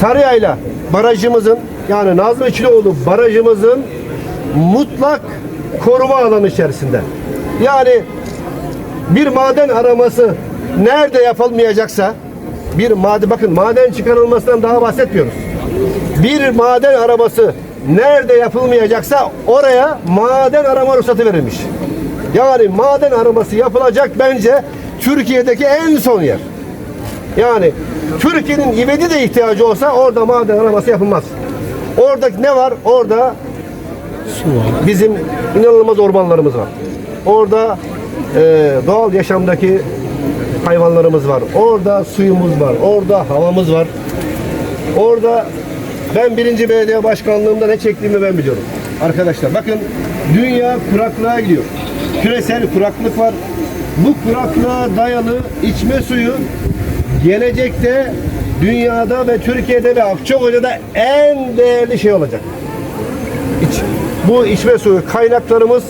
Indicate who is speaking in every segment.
Speaker 1: Sarıyayla barajımızın yani Nazım İçlioğlu barajımızın mutlak koruma alanı içerisinde. Yani bir maden araması nerede yapılmayacaksa bir maden bakın maden çıkarılmasından daha bahsetmiyoruz. Bir maden araması nerede yapılmayacaksa oraya maden arama ruhsatı verilmiş. Yani maden araması yapılacak bence Türkiye'deki en son yer. Yani Türkiye'nin ivedi de ihtiyacı olsa orada maden araması yapılmaz. Oradaki ne var? Orada bizim inanılmaz ormanlarımız var. Orada e, doğal yaşamdaki hayvanlarımız var. Orada suyumuz var. Orada havamız var. Orada ben birinci belediye başkanlığımda ne çektiğimi ben biliyorum. Arkadaşlar bakın dünya kuraklığa gidiyor. Küresel kuraklık var. Bu kuraklığa dayalı içme suyu gelecekte dünyada ve Türkiye'de ve Akçakoya'da en değerli şey olacak. İç, bu içme suyu kaynaklarımız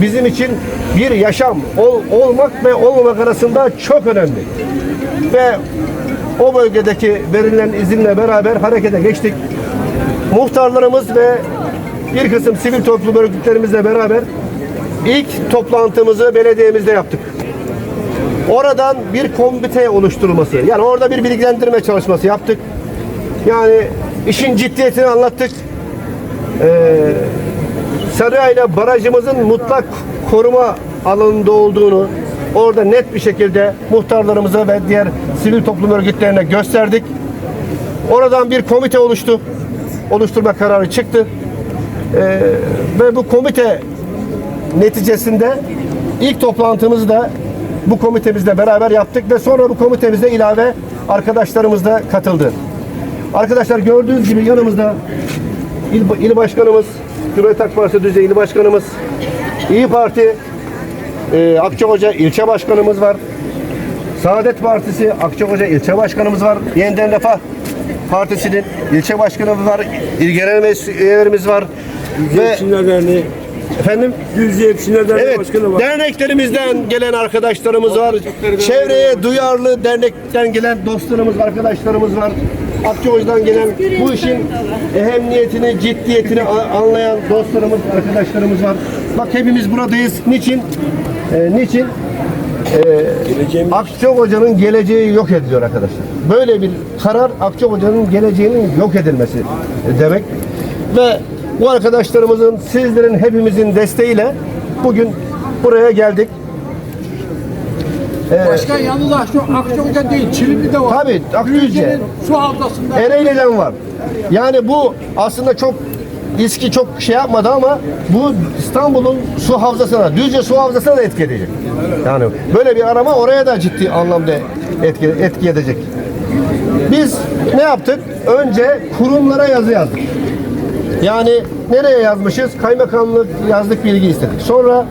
Speaker 1: bizim için bir yaşam ol, olmak ve olmamak arasında çok önemli. Ve o bölgedeki verilen izinle beraber harekete geçtik. Muhtarlarımız ve bir kısım sivil toplum örgütlerimizle beraber ilk toplantımızı belediyemizde yaptık. Oradan bir komite oluşturulması, yani orada bir bilgilendirme çalışması yaptık. Yani işin ciddiyetini anlattık. Sarıyayla barajımızın mutlak koruma alanında olduğunu orada net bir şekilde muhtarlarımıza ve diğer sivil toplum örgütlerine gösterdik. Oradan bir komite oluştu. Oluşturma kararı çıktı. Ee, ve bu komite neticesinde ilk toplantımızı da bu komitemizle beraber yaptık ve sonra bu komitemize ilave arkadaşlarımız da katıldı. Arkadaşlar gördüğünüz gibi yanımızda İl, il başkanımız, Cumhuriyet Halk Partisi Düzey İl Başkanımız, İyi Parti e, Akçakoca ilçe başkanımız var. Saadet Partisi Akçakoca ilçe başkanımız var. Yeniden Refah Partisi'nin ilçe başkanımız var. İl Genel üyelerimiz var. Ve
Speaker 2: Derneği.
Speaker 1: Efendim
Speaker 2: Düzce Hepsine Derneği
Speaker 1: Evet,
Speaker 2: Başkanı var.
Speaker 1: derneklerimizden gelen arkadaşlarımız var. Çevreye duyarlı dernekten gelen dostlarımız, arkadaşlarımız var. Akçakoya'dan gelen bu işin ehemmiyetini, ciddiyetini anlayan dostlarımız, arkadaşlarımız var. Bak hepimiz buradayız. Niçin? Ee, niçin?
Speaker 2: Geleceğimiz
Speaker 1: Akçakoca'nın geleceği yok ediliyor arkadaşlar. Böyle bir karar Akçakoca'nın geleceğinin yok edilmesi demek. Ve bu arkadaşlarımızın, sizlerin, hepimizin desteğiyle bugün buraya geldik.
Speaker 3: Başkan yanında şu Akçakoca değil, Çilimli'de var.
Speaker 1: Tabii, Akçakoca.
Speaker 3: Su havzasında.
Speaker 1: Ereğli'den var. Yani bu aslında çok İSKİ çok şey yapmadı ama bu İstanbul'un su havzasına, Düzce su havzasına da etki edecek. Yani böyle bir arama oraya da ciddi anlamda etki, etki edecek. Biz ne yaptık? Önce kurumlara yazı yazdık. Yani nereye yazmışız? Kaymakamlık yazdık bilgi istedik. Sonra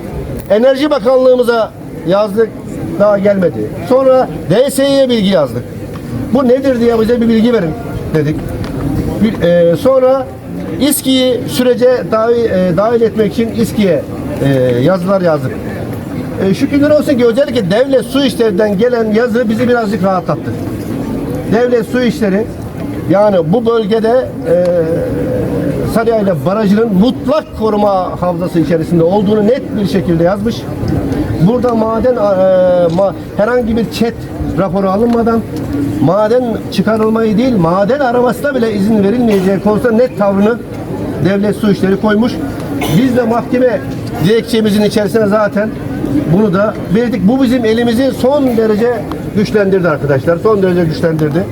Speaker 1: Enerji Bakanlığımıza yazdık. Daha gelmedi. Sonra DSİ'ye bilgi yazdık. Bu nedir diye bize bir bilgi verin dedik. Bir- e, sonra İSKİ'yi sürece dahil, e, dahil etmek için İSKİ'ye e, yazılar yazdık. E, şükürler olsun ki özellikle devlet su işlerinden gelen yazı bizi birazcık rahatlattı. Devlet su işleri yani bu bölgede e, Sarıyayla Barajı'nın mutlak koruma havzası içerisinde olduğunu net bir şekilde yazmış. Burada maden e, ma- herhangi bir çet raporu alınmadan maden çıkarılmayı değil maden aramasına bile izin verilmeyeceği konusunda net tavrını devlet su işleri koymuş. Biz de mahkeme dilekçemizin içerisine zaten bunu da belirttik. Bu bizim elimizi son derece güçlendirdi arkadaşlar. Son derece güçlendirdi.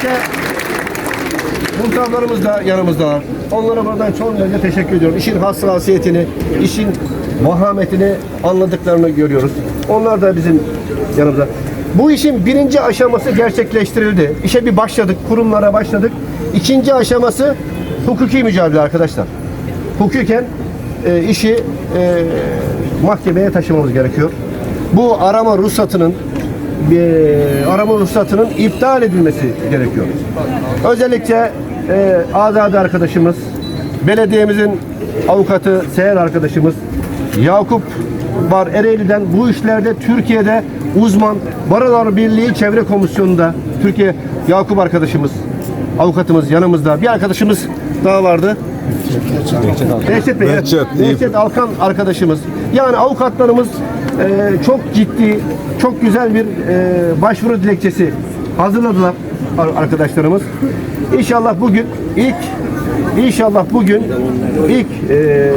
Speaker 1: Özellikle muhtarlarımız da yanımızdalar. Onlara buradan çok derece teşekkür ediyorum. İşin hassasiyetini, işin vahametini anladıklarını görüyoruz. Onlar da bizim yanımızda. Bu işin birinci aşaması gerçekleştirildi. İşe bir başladık, kurumlara başladık. İkinci aşaması hukuki mücadele arkadaşlar. Hukuken e, işi e, mahkemeye taşımamız gerekiyor. Bu arama ruhsatının bir arama ruhsatının iptal edilmesi gerekiyor. Özellikle e, Azade arkadaşımız, belediyemizin avukatı Seher arkadaşımız, Yakup var Ereğli'den. Bu işlerde Türkiye'de uzman Barolar Birliği Çevre Komisyonu'nda Türkiye Yakup arkadaşımız, avukatımız yanımızda. Bir arkadaşımız daha vardı. Behçet Bey.
Speaker 4: Behçet.
Speaker 1: Behçet Alkan arkadaşımız. Yani avukatlarımız e, çok ciddi, çok güzel bir e, başvuru dilekçesi hazırladılar ar- arkadaşlarımız. İnşallah bugün ilk İnşallah bugün ilk e,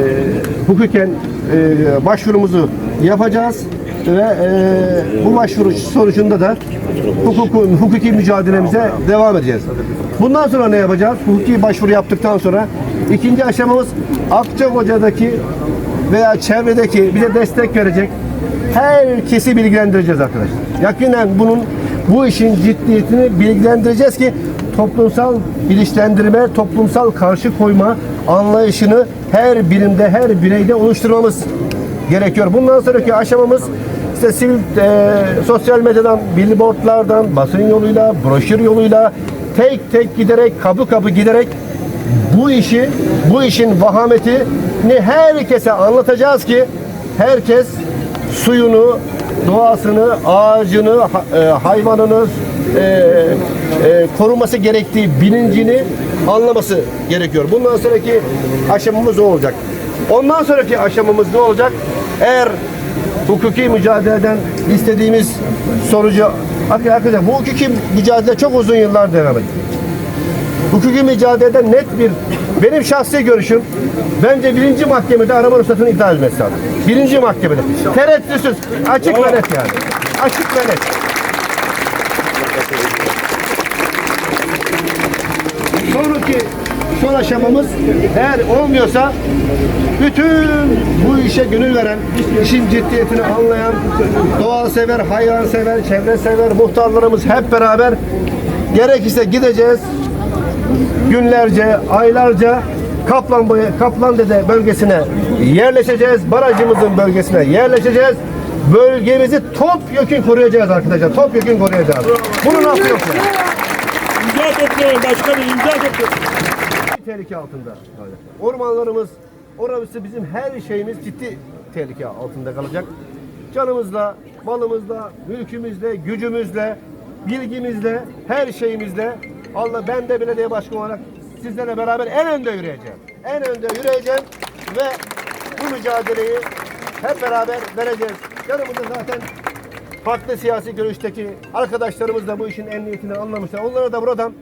Speaker 1: hukuken e, başvurumuzu yapacağız ve e, bu başvuru sonucunda da hukuku, hukuki mücadelemize devam edeceğiz. Bundan sonra ne yapacağız? Hukuki başvuru yaptıktan sonra ikinci aşamamız Akçakoca'daki veya çevredeki bize destek verecek herkesi bilgilendireceğiz arkadaşlar. Yakinen bunun bu işin ciddiyetini bilgilendireceğiz ki toplumsal bilinçlendirme, toplumsal karşı koyma anlayışını her birimde, her bireyde oluşturmamız gerekiyor. Bundan sonraki aşamamız işte sivil, e, sosyal medyadan, billboardlardan, basın yoluyla, broşür yoluyla tek tek giderek, kapı kapı giderek bu işi, bu işin vahametini herkese anlatacağız ki herkes suyunu, doğasını, ağacını, e, hayvanını e, e, koruması gerektiği bilincini anlaması gerekiyor. Bundan sonraki aşamamız o olacak. Ondan sonraki aşamamız ne olacak? Eğer hukuki mücadeleden istediğimiz sonucu arkadaşlar bu hukuki mücadele çok uzun yıllar devam ediyor hukuki mücadelede net bir benim şahsi görüşüm bence birinci mahkemede arama ruhsatını iptal etmesi lazım. Birinci mahkemede. Tereddütsüz. Açık ve net yani. Açık ve net. Sonraki son aşamamız eğer olmuyorsa bütün bu işe gönül veren, işin ciddiyetini anlayan, doğa sever, hayvan sever, çevre sever muhtarlarımız hep beraber gerekirse gideceğiz, günlerce, aylarca Kaplan Kaplan Dede bölgesine yerleşeceğiz. Barajımızın bölgesine yerleşeceğiz. Bölgemizi topyekun koruyacağız arkadaşlar. Topyekun koruyacağız. Affı yok. yani.
Speaker 2: İmza topluyor başkanım imza topluyor.
Speaker 1: tehlike altında. Ormanlarımız, orası bizim her şeyimiz ciddi tehlike altında kalacak. Canımızla, malımızla, mülkümüzle, gücümüzle, bilgimizle, her şeyimizle Allah ben de belediye başkanı olarak sizlerle beraber en önde yürüyeceğim. En önde yürüyeceğim ve bu mücadeleyi hep beraber vereceğiz. Yanımızda zaten farklı siyasi görüşteki arkadaşlarımız da bu işin emniyetini anlamışlar. Onlara da buradan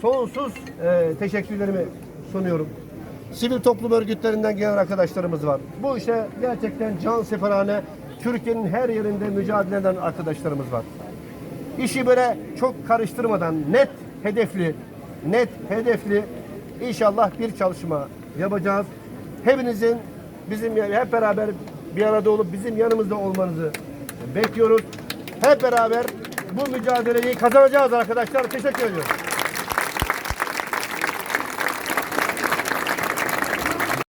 Speaker 1: sonsuz e, teşekkürlerimi sunuyorum. Sivil toplum örgütlerinden gelen arkadaşlarımız var. Bu işe gerçekten can seferhane Türkiye'nin her yerinde mücadele eden arkadaşlarımız var. İşi böyle çok karıştırmadan net hedefli, net hedefli inşallah bir çalışma yapacağız. Hepinizin bizim hep beraber bir arada olup bizim yanımızda olmanızı bekliyoruz. Hep beraber bu mücadeleyi kazanacağız arkadaşlar. Teşekkür ediyorum.